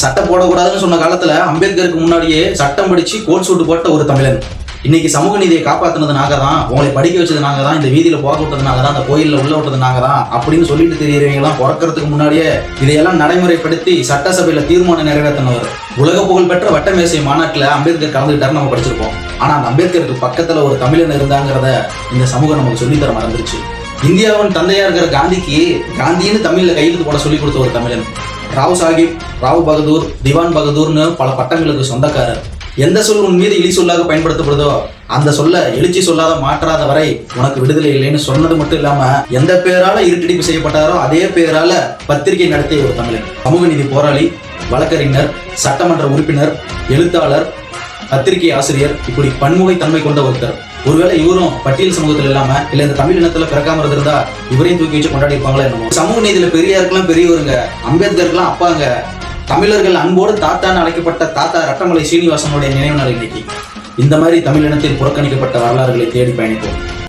சட்டம் போடக்கூடாதுன்னு சொன்ன காலத்துல அம்பேத்கருக்கு முன்னாடியே சட்டம் படிச்சு கோட் சூட்டு போட்ட ஒரு தமிழன். இன்னைக்கு சமூக நீதியை காப்பாத்தினது நாங்க தான் உங்களை படிக்க வச்சது நாங்க தான் இந்த வீதியில போக விட்டது நாங்க தான் அந்த கோயில்ல உள்ள விட்டது நாங்க தான் அப்படின்னு சொல்லிட்டு தெரியறவங்க எல்லாம் பிறக்கிறதுக்கு முன்னாடியே இதையெல்லாம் நடைமுறைப்படுத்தி சட்டசபையில தீர்மானம் நிறைவேற்றினவர். உலக புகழ்பெற்ற வட்டமேசை மாநாட்டுல அம்பேத்கர் கலந்துகிட்டாரு நம்ம படிச்சிருப்போம். ஆனா அந்த அம்பேத்கருக்கு பக்கத்துல ஒரு தமிழன் இருந்தாங்கிறத இந்த சமூகம் நமக்கு சொல்லித்தர மறந்துருச்சு. இந்தியாவின் தந்தையா இருக்கிற காந்திக்கு காந்தின்னு தமிழ்ல கையெழுத்து போட சொல்லி கொடுத்த ஒரு தமிழன். ராவ் சாஹிப் ராவ் பகதூர் திவான் பகதூர்னு பல பட்டங்களுக்கு சொந்தக்காரர். எந்த சொல் உன் மீது இழி சொல்லாக பயன்படுத்தப்படுதோ அந்த சொல்ல எழுச்சி சொல்லாத மாற்றாத வரை உனக்கு விடுதலை இல்லைன்னு சொன்னது மட்டும் இல்லாம எந்த பேரால இருட்டடிப்பு செய்யப்பட்டாரோ அதே பேரால பத்திரிகை நடத்திய ஒரு தமிழன். சமூக நீதி போராளி வழக்கறிஞர் சட்டமன்ற உறுப்பினர் எழுத்தாளர் பத்திரிகை ஆசிரியர் இப்படி பன்முகை தன்மை கொண்ட ஒருத்தர். ஒருவேளை இவரும் பட்டியல் சமூகத்துல இல்லாம இல்ல இந்த தமிழ் இனத்துல பிறக்காம இருந்திருந்தா இவரையும் தூக்கி வச்சு கொண்டாடி இருப்பாங்களா என்னமோ? சமூக நீதியில பெரியாருக்கெல்லாம் பெரியவருங்க அம்பேத்கருக்கெல்லாம் அப்பாங்க. தமிழர்கள் அன்போடு தாத்தான்னு அழைக்கப்பட்ட தாத்தா ரட்டமலை சீனிவாசனுடைய நினைவு நாள் இன்னைக்கு. இந்த மாதிரி தமிழ் இனத்தில் புறக்கணிக்கப்பட்ட வரலாறுகளை தேடி பயணிப்போம்.